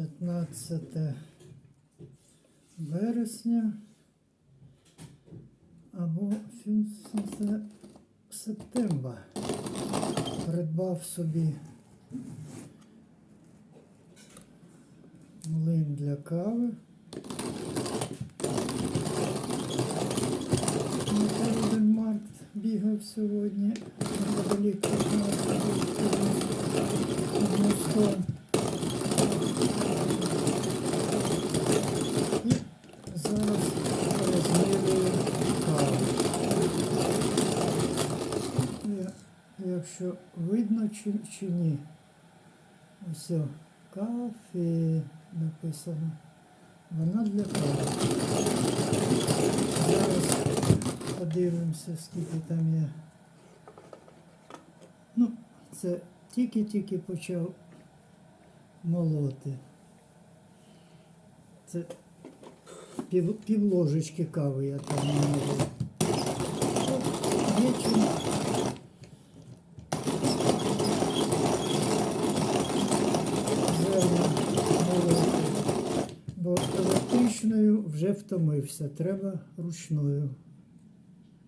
15 вересня або 15 септембра. Придбав собі млин для кави. Март бігав сьогодні неподалік від нас, під мостом. І зараз розмірюю каву. Я- Якщо видно чи, чи ні. Ось кафе написано. Вона для кави. Зараз подивимося, скільки там є. Ну, це тільки-тільки почав молоти. Це пів, пів ложечки кави я там наложив. Є молоти. Вже втомився, треба ручною